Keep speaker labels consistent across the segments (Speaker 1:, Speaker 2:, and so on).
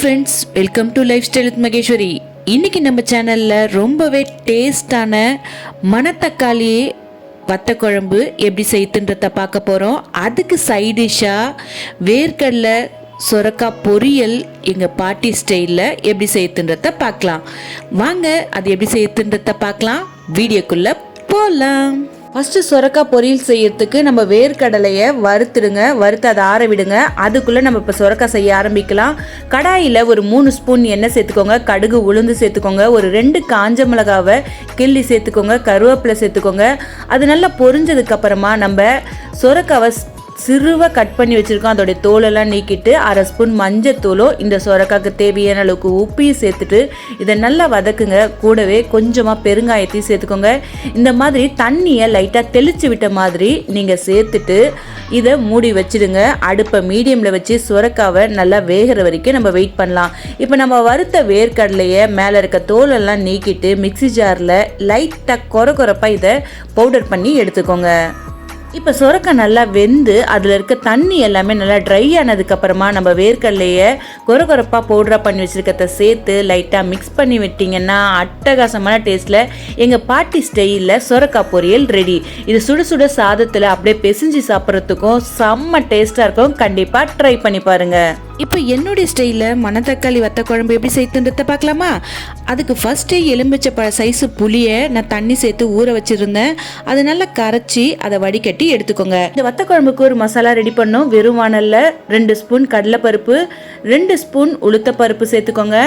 Speaker 1: Friends welcome to lifestyle with Maheswari இன்றைக்கி நம்ம சேனலில் ரொம்பவே டேஸ்டான மணத்தக்காளி வத்த குழம்பு எப்படி செய்யுதுன்றத பார்க்க போகிறோம் அதுக்கு சைடிஷாக வேர்க்கடலை சொரக்காய் பொரியல் எங்கள் பாட்டி ஸ்டைலில் எப்படி செய்யுதுன்றத பார்க்கலாம். வாங்க அது எப்படி செய்யுதுன்றத பார்க்கலாம். வீடியோக்குள்ளே போகலாம் ஃபஸ்ட்டு சொரக்காய் பொரியல் செய்யறதுக்கு நம்ம வேர்க்கடலையை வறுத்துடுங்க வறுத்து அதை ஆற விடுங்க. அதுக்குள்ளே நம்ம இப்போ சுரக்கா செய்ய ஆரம்பிக்கலாம். கடாயில் ஒரு மூணு ஸ்பூன் எண்ணெய் சேர்த்துக்கோங்க கடுகு உளுந்து சேர்த்துக்கோங்க ஒரு ரெண்டு காஞ்ச மிளகாவை கிள்ளி சேர்த்துக்கோங்க கருவேப்பிலை சேர்த்துக்கோங்க. அது நல்லா பொரிஞ்சதுக்கப்புறமா நம்ம சொரக்காவை சிறுவாக கட் பண்ணி வச்சுருக்கோம். அதோடைய தோலெல்லாம் நீக்கிட்டு அரை ஸ்பூன் மஞ்சத்தூளோ இந்த சொரக்காய்க்கு தேவையான அளவுக்கு உப்பையும் சேர்த்துட்டு இதை நல்லா வதக்குங்க. கூடவே கொஞ்சமாக பெருங்காயத்தையும் சேர்த்துக்கோங்க. இந்த மாதிரி தண்ணியை லைட்டாக தெளித்து விட்ட மாதிரி நீங்கள் சேர்த்துட்டு இதை மூடி வச்சிடுங்க. அடுப்பை மீடியமில் வச்சு சுரக்காவை நல்லா வேகிற வரைக்கும் நம்ம வெயிட் பண்ணலாம். இப்போ நம்ம வறுத்த வேர்க்கடலையை மேலே இருக்க தோலெல்லாம் நீக்கிட்டு மிக்ஸி ஜாரில் லைட்டாக கொர கொரப்பாக இதை பவுடர் பண்ணி எடுத்துக்கோங்க. இப்போ சுரக்காய் நல்லா வெந்து அதில் இருக்க தண்ணி எல்லாமே நல்லா ட்ரை ஆனதுக்கப்புறமா நம்ம வேர்க்கடலையை கொர கொரப்பாக பவுடராக பண்ணி வச்சுருக்கத சேர்த்து லைட்டாக மிக்ஸ் பண்ணி விட்டிங்கன்னா அட்டகாசமான டேஸ்ட்டில் எங்கள் பாட்டி ஸ்டைலில் சுரக்காய் பொரியல் ரெடி இது சுட சுட சாதத்தில் அப்படியே பிசைஞ்சு சாப்பிட்றதுக்கும் செம்ம டேஸ்ட்டாக இருக்கும். கண்டிப்பாக ட்ரை பண்ணி பாருங்கள் இப்போ என்னுடைய ஸ்டைலில் மணத்தக்காளி வத்த குழம்பு எப்படி சேர்த்துன்றத பார்க்கலாமா? அதுக்கு ஃபஸ்ட்டே எலும்பிச்சை பழ சைஸு புளியை நான் தண்ணி சேர்த்து ஊற வச்சுருந்தேன். அதை நல்லா கரைச்சி அதை வடிகட்டி எடுத்துக்கோங்க. இந்த வத்த குழம்புக்கு ஒரு மசாலா ரெடி பண்ணோம் வெறும் வானலில் ரெண்டு ஸ்பூன் கடலைப்பருப்பு ரெண்டு ஸ்பூன் உளுத்தப்பருப்பு சேர்த்துக்கோங்க.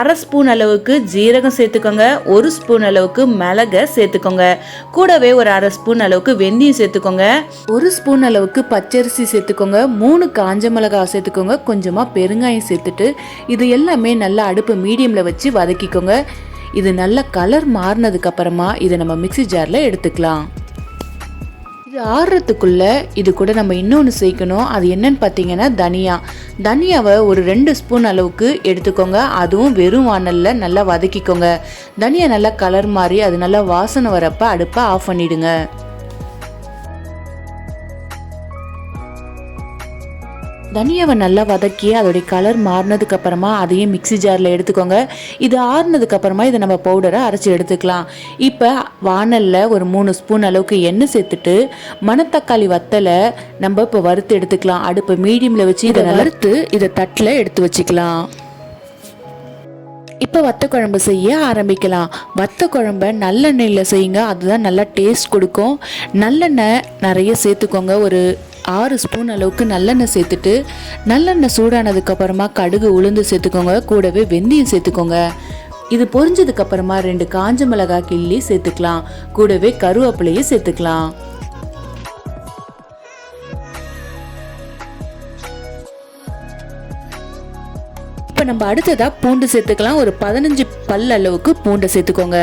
Speaker 1: அரை ஸ்பூன் அளவுக்கு ஜீரகம் சேர்த்துக்கோங்க. ஒரு ஸ்பூன் அளவுக்கு மிளகை சேர்த்துக்கோங்க. கூடவே ஒரு அரை ஸ்பூன் அளவுக்கு வெந்தயம் சேர்த்துக்கோங்க. ஒரு ஸ்பூன் அளவுக்கு பச்சரிசி சேர்த்துக்கோங்க. மூணு காஞ்ச மிளகாய் சேர்த்துக்கோங்க. கொஞ்சமாக பெருங்காயம் சேர்த்துட்டு இது எல்லாமே நல்லா அடுப்பு மீடியமில் வச்சு வதக்கிக்கோங்க. இது நல்ல கலர் மாறினதுக்கப்புறமா இதை நம்ம மிக்ஸி ஜாரில் எடுத்துக்கலாம். இது ஆறுறதுக்குள்ள இது கூட நம்ம இன்னொன்று சேர்க்கணும். அது என்னன்னு பார்த்தீங்கன்னா தனியா. தனியாவை ஒரு ரெண்டு ஸ்பூன் அளவுக்கு எடுத்துக்கோங்க. அதுவும் வெறும் வானலில் நல்லா வதக்கிக்கோங்க. தனியா நல்லா கலர் மாறி அது நல்லா வாசனை வரப்போ அடுப்பை ஆஃப் பண்ணிவிடுங்க தனியாவை நல்லா வதக்கி அதோடைய கலர் மாறினதுக்கு அப்புறமா அதையும் மிக்ஸி ஜாரில் எடுத்துக்கோங்க. இது ஆறுனதுக்கு அப்புறமா இதை நம்ம பவுடரை அரைச்சி எடுத்துக்கலாம். இப்போ வானலில் ஒரு மூணு ஸ்பூன் அளவுக்கு எண்ணெய் சேர்த்துட்டு மணத்தக்காளி வத்தலை நம்ம இப்போ வறுத்து எடுத்துக்கலாம். அடுப்பை மீடியமில் வச்சு இதை வறுத்து இதை தட்டில் எடுத்து வச்சுக்கலாம். இப்போ வத்த குழம்பு செய்ய ஆரம்பிக்கலாம். வத்த குழம்ப நல்லெண்ணெயில் செய்யுங்க. அதுதான் நல்லா டேஸ்ட் கொடுக்கும். நல்லெண்ணெய் நிறைய சேர்த்துக்கோங்க. ஒரு ஆறு ஸ்பூன் அளவுக்கு நல்லெண்ணெய் சேர்த்துட்டு நல்லெண்ணெய் சூடானதுக்கப்புறமா கடுகு உளுந்து சேர்த்துக்கோங்க. கூடவே வெந்தயம் சேர்த்துக்கோங்க. இது பொரிஞ்சதுக்கப்புறமா ரெண்டு காஞ்ச மிளகாய் கிள்ளி சேர்த்துக்கலாம். கூடவே கருவேப்பிலையும் சேர்த்துக்கலாம். இப்போ நம்ம அடுத்ததாக பூண்டு சேர்த்துக்கலாம். ஒரு பதினஞ்சு பல் அளவுக்கு பூண்டை சேர்த்துக்கோங்க.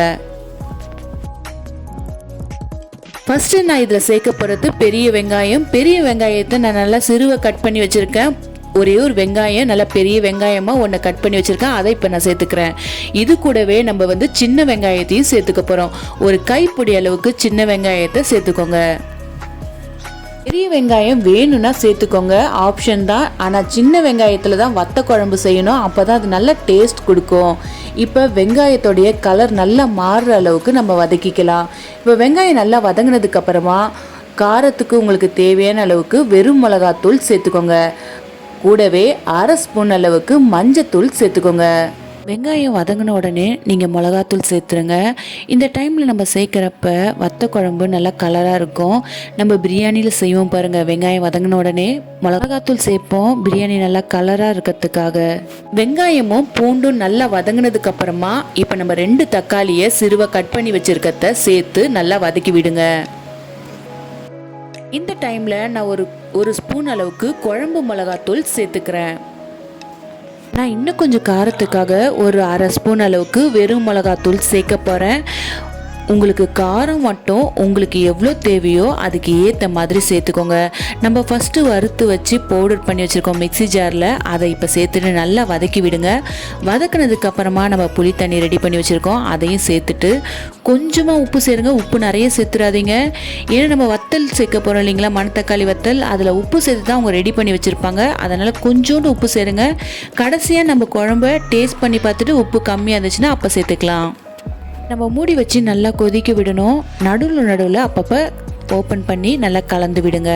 Speaker 1: ஃபஸ்ட்டு நான் இதில் சேர்க்க போகிறது பெரிய வெங்காயம். பெரிய வெங்காயத்தை நான் நல்லா சிறுவை கட் பண்ணி வச்சுருக்கேன். ஒரே ஒரு வெங்காயம் நல்லா பெரிய வெங்காயமாக ஒன்று கட் பண்ணி வச்சுருக்கேன். அதை இப்போ நான் சேர்த்துக்கிறேன். இது கூடவே நம்ம வந்து சின்ன வெங்காயத்தையும் சேர்த்துக்க போகிறோம் ஒரு கைப்பிடி அளவுக்கு சின்ன வெங்காயத்தை சேர்த்துக்கோங்க. பெரிய வெங்காயம் வேணும்னா சேர்த்துக்கோங்க. ஆப்ஷன் தான். ஆனால் சின்ன வெங்காயத்தில் தான் வத்த குழம்பு செய்யணும். அப்போ தான் அது நல்ல டேஸ்ட் கொடுக்கும். இப்போ வெங்காயத்தோடைய கலர் நல்லா மாறுற அளவுக்கு நம்ம வதக்கிக்கலாம். இப்போ வெங்காயம் நல்லா வதங்கினதுக்கப்புறமா காரத்துக்கு உங்களுக்கு தேவையான அளவுக்கு வெறும் மிளகாத்தூள் சேர்த்துக்கோங்க. கூடவே அரை ஸ்பூன் அளவுக்கு மஞ்சத்தூள் சேர்த்துக்கோங்க. வெங்காயம் வதங்கின உடனே நீங்கள் மிளகாத்தூள் சேர்த்துருங்க. இந்த டைமில் நம்ம சேர்க்குறப்ப வத்த குழம்பு நல்லா கலராக இருக்கும். நம்ம பிரியாணியில் செய்வோம் பாருங்கள் வெங்காயம் வதங்கின உடனே மிளகாத்தூள் சேர்ப்போம். பிரியாணி நல்லா கலராக இருக்கிறதுக்காக. வெங்காயமும் பூண்டும் நல்லா வதங்கினதுக்கு அப்புறமா இப்போ நம்ம ரெண்டு தக்காளியை சிறுவை கட் பண்ணி வச்சுருக்கத சேர்த்து நல்லா வதக்கி விடுங்க. இந்த டைமில் நான் ஒரு ஒரு ஸ்பூன் அளவுக்கு குழம்பு மிளகாத்தூள் சேர்த்துக்கிறேன். நான் இன்னும் கொஞ்சம் காரத்துக்காக ஒரு அரை ஸ்பூன் அளவுக்கு வெறும் மிளகாத்தூள் சேர்க்க போகிறேன் உங்களுக்கு காரம் மட்டும் உங்களுக்கு எவ்வளோ தேவையோ அதுக்கு ஏற்ற மாதிரி சேர்த்துக்கோங்க. நம்ம ஃபஸ்ட்டு வறுத்து வச்சு பவுடர் பண்ணி வச்சுருக்கோம் மிக்ஸி ஜாரில் அதை இப்போ சேர்த்துட்டு நல்லா வதக்கி விடுங்க. வதக்கினதுக்கப்புறமா நம்ம புளி தண்ணி ரெடி பண்ணி வச்சுருக்கோம். அதையும் சேர்த்துட்டு கொஞ்சமாக உப்பு சேருங்க. உப்பு நிறைய சேர்த்துடாதீங்க ஏன்னா நம்ம வத்தல் சேர்க்க போகிறோம் இல்லைங்களா? மணத்தக்காளி வத்தல். அதில் உப்பு சேர்த்து தான் அவங்க ரெடி பண்ணி வச்சுருப்பாங்க. அதனால் கொஞ்சோண்டு உப்பு சேருங்க. கடைசியாக நம்ம குழம்ப டேஸ்ட் பண்ணி பார்த்துட்டு உப்பு கம்மியாக இருந்துச்சுன்னா அப்போ சேர்த்துக்கலாம். நம்ம மூடி வச்சு நல்லா கொதிக்க விடணும். நடுவில் நடுவில் அப்பப்போ ஓப்பன் பண்ணி நல்லா கலந்து விடுங்க.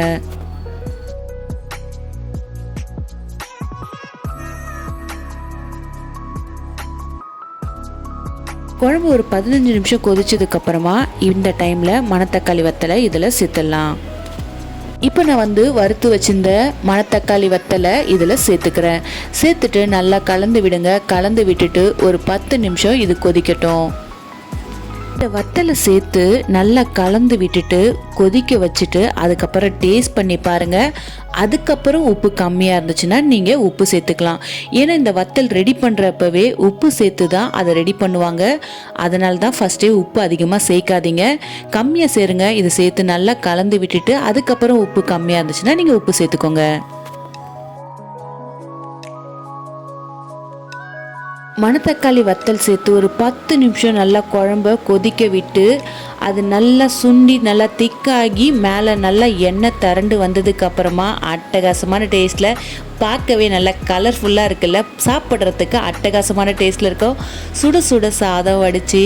Speaker 1: குழம்பு ஒரு பதினஞ்சு நிமிஷம் கொதிச்சதுக்கப்புறமா இந்த டைமில் மணத்தக்காளி வத்தலை இதில் சேர்த்துடலாம். இப்போ நான் வந்து வறுத்து வச்சிருந்த மணத்தக்காளி வத்தலை இதில் சேர்த்துக்கிறேன். சேர்த்துட்டு நல்லா கலந்து விடுங்க. கலந்து விட்டுட்டு ஒரு பத்து நிமிஷம் இது கொதிக்கட்டும். இந்த வத்தலை சேர்த்து நல்லா கலந்து விட்டுட்டு கொதிக்க வச்சுட்டு அதுக்கப்புறம் டேஸ்ட் பண்ணி பாருங்கள் அதுக்கப்புறம் உப்பு கம்மியாக இருந்துச்சுன்னா நீங்கள் உப்பு சேர்த்துக்கலாம். ஏன்னா இந்த வத்தல் ரெடி பண்ணுறப்பவே உப்பு சேர்த்து தான் அதை ரெடி பண்ணுவாங்க. அதனால தான் ஃபஸ்ட்டே உப்பு அதிகமாக சேர்க்காதீங்க. கம்மியாக சேருங்க. இதை சேர்த்து நல்லா கலந்து விட்டுட்டு அதுக்கப்புறம் உப்பு கம்மியாக இருந்துச்சுன்னா நீங்கள் உப்பு சேர்த்துக்கோங்க. மணத்தக்காளி வத்தல் சேர்த்து ஒரு பத்து நிமிஷம் நல்லா குழம்ப கொதிக்க விட்டு அது நல்லா சுண்டி நல்லா திக்காகி மேலே நல்லா எண்ணெய் திரண்டு வந்ததுக்கு அப்புறமா அட்டகாசமான டேஸ்ட்டில் பார்க்கவே நல்லா கலர்ஃபுல்லாக இருக்குல்ல. சாப்பிட்றதுக்கு அட்டகாசமான டேஸ்ட்டில் இருக்கும். சுட சுட சாதம் வடித்து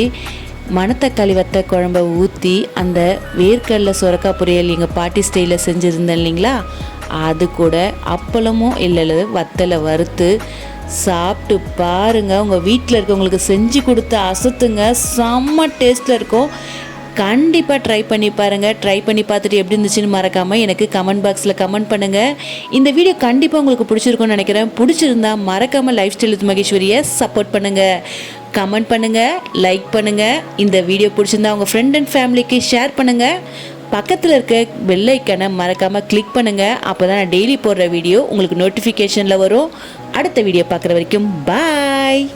Speaker 1: மணத்தக்காளி வத்த குழம்ப ஊற்றி அந்த வேர்க்கடலை சுரக்கா பொரியல் எங்கள் பாட்டி ஸ்டைலில் செஞ்சுருந்தேன் இல்லைங்களா? அது கூட அப்பளமும் இல்லை வத்தலை வறுத்து சாப்பிட்டு பாருங்க. உங்கள் வீட்டில் இருக்கவங்களுக்கு செஞ்சு கொடுத்து அசத்துங்க. செம்ம டேஸ்ட்டில் இருக்கும். கண்டிப்பாக ட்ரை பண்ணி பாருங்கள் ட்ரை பண்ணி பார்த்துட்டு எப்படி இருந்துச்சுன்னு மறக்காமல் எனக்கு கமெண்ட் பாக்ஸில் கமெண்ட் பண்ணுங்கள் இந்த வீடியோ கண்டிப்பாக உங்களுக்கு பிடிச்சிருக்கும்னு நினைக்கிறேன். பிடிச்சிருந்தா மறக்காமல் லைஃப் ஸ்டைல் வித் மகேஸ்வரியை சப்போர்ட் பண்ணுங்கள் கமெண்ட் பண்ணுங்கள் லைக் பண்ணுங்கள் இந்த வீடியோ பிடிச்சிருந்தா உங்கள் ஃப்ரெண்ட் அண்ட் ஃபேமிலிக்கு ஷேர் பண்ணுங்கள் பக்கத்தில் இருக்க பெல் மறக்காமல் கிளிக் பண்ணுங்கள் அப்போ தான் நான் டெய்லி போடுற வீடியோ உங்களுக்கு நோட்டிஃபிகேஷனில் வரும். அடுத்த வீடியோ பார்க்குற வரைக்கும் பாய்